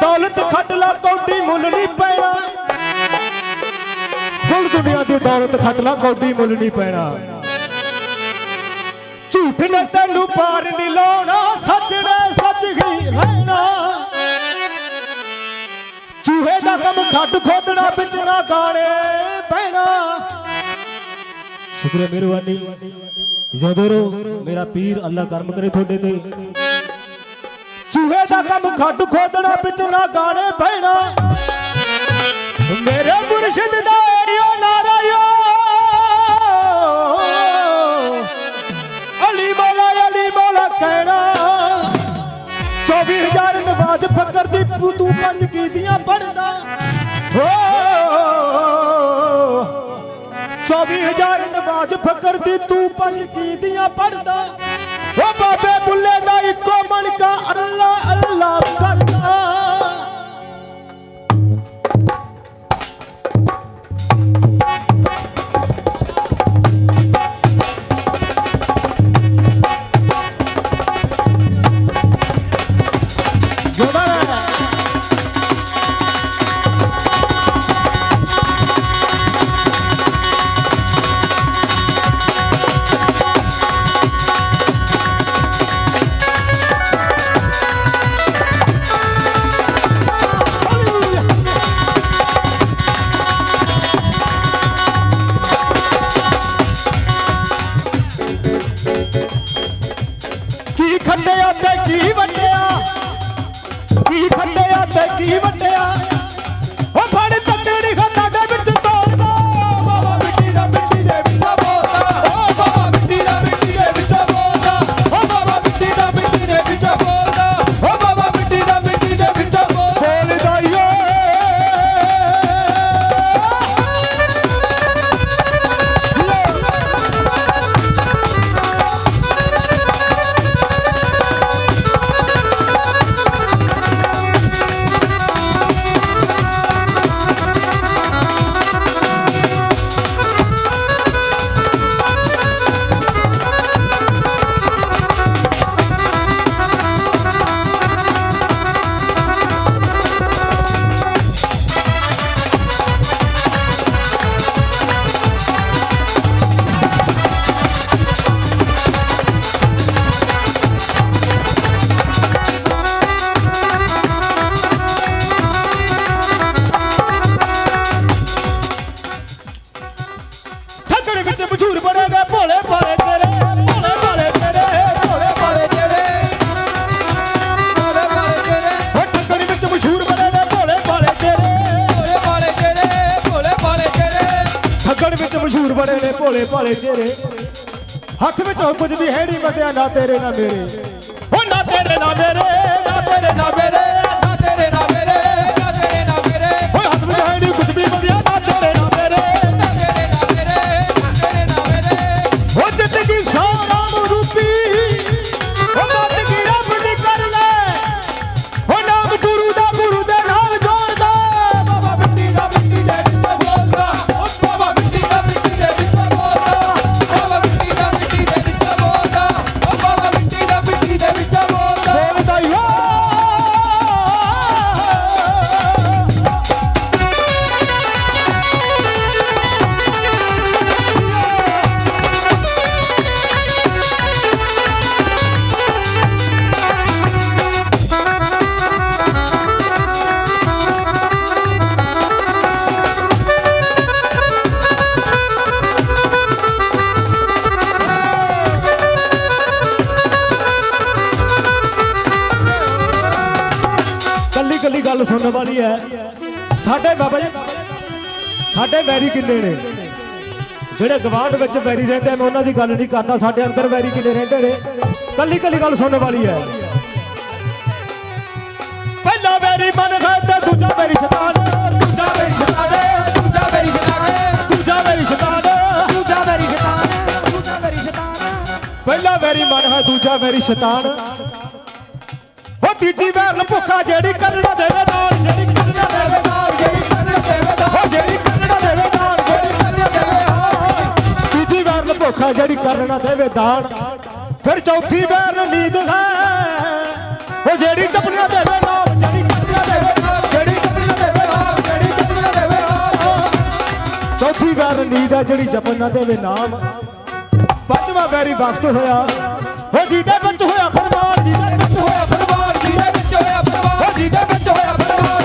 ਦੌਲਤ ਖੱਟ ਲਾ, ਕੌਡੀ ਮੁੱਲ ਨਹੀਂ ਪੈਣਾ। ਕੁੱਲ ਦੁਨੀਆ ਦੀ ਦੌਲਤ ਖੱਟ ਲਾ, ਕੌਡੀ ਮੁੱਲ ਨਹੀਂ ਪੈਣਾ। ਝੂਠ ਨੇ ਤੈਨੂੰ ਪਾਰ ਨਹੀਂ ਲਾਉਣਾ, ਸੱਚ ਨੇ ਸੱਚ ਹੀ ਰਹਿਣਾ ਚੂਹੇ ਦਾ ਕੰਮ ਖੱਡ ਖੋਦਣਾ, ਵਿੱਚ ਨਾ ਗਾਣੇ ਪੈਣਾ। ਸ਼ੁਕਰ ਮਿਹਰਬਾਨੀ। ਜਿਉਂਦੇ ਮੇਰਾ ਪੀਰ ਅੱਲਾ ਕਰਮ ਕਰੇ ਤੁਹਾਡੇ ਤੇ। ਚੂਹੇ ਦਾ ਕੰਮ ਖੱਡ ਖੋਦਣਾ, ਵਿੱਚ ਨਾ ਗਾਣੇ ਪੈਣਾ। ਮੇਰੇ ਮੁਰਸ਼ਿਦ ਦਾ ਏੜਿਓ ਨਾਰਾਇਓ ਅਲੀ ਮੌਲਾ ਅਲੀ ਮੌਲਾ ਕਹਿਣਾ 24000 ਨਵਾਜ਼ ਫਕਰ ਦੀ ਤੂੰ ਪੰਜ ਕੀਦੀਆਂ ਪੜਦਾ ਓ 24000 ਨਵਾਜ਼ ਫਕਰ ਦੀ ਤੂੰ ਪੰਜ ਕੀਦੀਆਂ ਪੜਦਾ ਅੱਲਾ ਕੀ ਤੇ ਕੀ ਵੰਡਿਆ ਕੀ ਖੰਡਿਆ ਤੇ ਕੀ ਵੰਡਿਆ ਮਸ਼ਹੂਰ ਬਣੇ ਭੋਲੇ ਭਾਲੇ ਤੇਰੇ। ਭੋਲੇ ਭਾਲੇ ਤੇਰੇ, ਭੋਲੇ ਭਾਲੇ ਤੇਰੇ। ਭੋਲੇ ਭਾਲੇ ਤੇਰੇ। ਉਹ ਠੱਗਣ ਵਿੱਚ ਮਸ਼ਹੂਰ ਬਣੇਗਾ ਭੋਲੇ ਭਾਲੇ ਤੇਰੇ। ਭੋਲੇ ਭਾਲੇ ਤੇਰੇ, ਭੋਲੇ ਭਾਲੇ ਤੇਰੇ। ਠੱਗਣ ਵਿੱਚ ਮਸ਼ਹੂਰ ਬਣੇ ਨੇ ਭੋਲੇ ਭਾਲੇ ਚਿਹਰੇ ਹੱਥ ਵਿੱਚ ਉਹ ਕੁਝ ਵੀ ਹੈ ਨਹੀਂ ਵਧਿਆ ਨਾ ਤੇਰੇ, ਨਾ ਮੇਰੇ। ਉਹ ਨਾ ਤੇਰੇ, ਨਾ ਮੇਰੇ, ਨਾ ਤੇਰੇ, ਨਾ ਮੇਰੇ। ਕੱਲੀ ਵਾਲੀ ਹੈ। ਸਾਡੇ ਬਾਬਾ ਜੀ, ਸਾਡੇ ਵੈਰੀ ਕਿੰਨੇ ਨੇ? ਜਿਹੜੇ ਗਵਾਂਢ ਵਿੱਚ ਵੈਰੀ ਰਹਿੰਦੇ ਆ, ਮੈਂ ਉਹਨਾਂ ਦੀ ਗੱਲ ਨਹੀਂ ਕਰਦਾ, ਸਾਡੇ ਅੰਦਰ ਵੈਰੀ ਕਿੰਨੇ ਰਹਿੰਦੇ ਨੇ? ਕੱਲੀ ਕੱਲੀ ਗੱਲ ਸੁਣਨ ਵਾਲੀ ਹੈ। ਪਹਿਲਾ ਵੈਰੀ ਮਨ ਹੈ ਦੂਜਾ ਵੈਰੀ ਸ਼ੈਤਾਨ। ਦੂਜਾ ਵੈਰੀ ਸ਼ੈਤਾਨ, ਦੂਜਾ ਮੇਰੀ ਜਨਾਵੇ ਦੂਜਾ ਵੈਰੀ ਸ਼ੈਤਾਨ, ਦੂਜਾ ਮੇਰੀ ਸ਼ੈਤਾਨ, ਦੂਜਾ ਮੇਰੀ ਸ਼ੈਤਾਨ। ਪਹਿਲਾ ਵੈਰੀ ਮਨ ਹੈ ਦੂਜਾ ਵੈਰੀ ਸ਼ੈਤਾਨ। ਉਹ ਤੀਜੀ ਵੈਰ ਭੁੱਖਾ ਜਿਹੜੀ ਕਰਨਾ। ਮਾਤਾ ਜਿਹੜੀ ਕਰਨਾ ਦੇਵੇ ਦਾਨ ਫਿਰ ਚੌਥੀ ਬੈਰ ਨੀਂਦ ਹੈ। ਉਹ ਜਿਹੜੀ ਚਪਣਾ ਦੇਵੇ ਨਾਮ ਜਿਹੜੀ ਚਪਣਾ ਦੇਵੇ ਜਿਹੜੀ ਚਪਣਾ ਦੇਵੇ ਨਾਮ ਚੌਥੀ ਬੈਰ ਨੀਂਦ ਹੈ ਜਿਹੜੀ ਜਪਣਾ ਦੇਵੇ ਨਾਮ ਪੰਜਵਾਂ ਬੈਰੀ ਵਕਤ ਹੋਇਆ। ਉਹ ਜਿਹਦੇ ਵਿੱਚ ਹੋਇਆ ਫਰਮਾਨ ਜਿਹਦੇ ਵਿੱਚ ਹੋਇਆ ਫਰਮਾਨ ਜਿਹਦੇ ਵਿੱਚ ਹੋਇਆ ਫਰਮਾਨ ਉਹ ਜਿਹਦੇ ਵਿੱਚ ਹੋਇਆ ਫਰਮਾਨ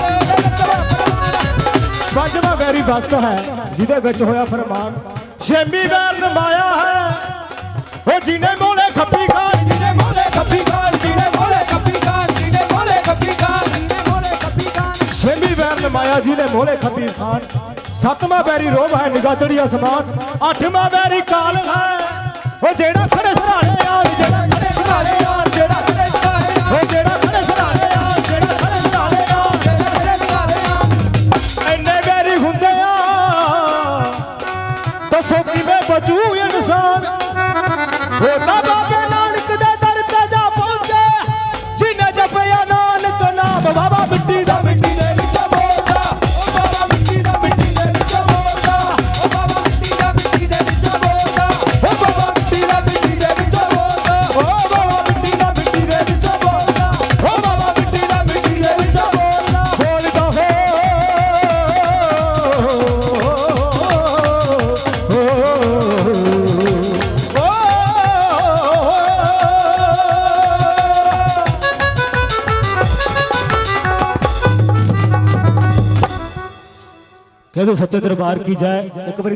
ਪੰਜਵਾਂ ਬੈਰੀ ਵਕਤ ਹੈ, ਜਿਹਦੇ ਵਿੱਚ ਹੋਇਆ ਫਰਮਾਨ, ਛੇਵੀਂ ਵਾਰ ਨਮਾਇਆ ਹੈ। ਉਹ ਜਿਹਨੇ ਮੋਲੇ ਖੱਪੀ ਖਾਨ, ਜਿਹਨੇ ਮੋਲੇ ਕੱਪੀ ਖਾਨ, ਜਿਹਨੇ ਮੋਲੇ ਕੱਪੀ ਖਾਨ, ਜਿਹਨੇ ਮੋਲੇ ਕੱਪੀ ਖਾਨ, ਜਿਹਨੇ ਮੋਲੇ ਕੱਪੀ ਖਾਨ। ਛੇਵੀਂ ਵੈਰ ਨਮਾਇਆ ਜਿਹਨੇ ਮੋਲੇ ਖੱਪੀ ਖਾਨ। ਸੱਤਵਾਂ ਵੈਰੀ ਰੋਬ ਹੈ ਨਿਗਾਹ ਚੜੀ ਅਸਮਾਨ ਅੱਠਵਾਂ ਵੈਰੀ ਕਾਲ ਹੈ। ਉਹ ਜਿਹੜਾ ਖੜੇ ਸਰਾਣੇ ਆ, ਜਿਹੜਾ ਖੜੇ ਸਰਾਣੇ ਆ, ਜਿਹੜਾ ਨਾਨਕ ਨਾਮ ਬਾਬਾ ਕਹਿੰਦੇ ਸੱਚੇ ਦਰਬਾਰ ਕੀ ਜਾਏ? ਇੱਕ ਵਾਰੀ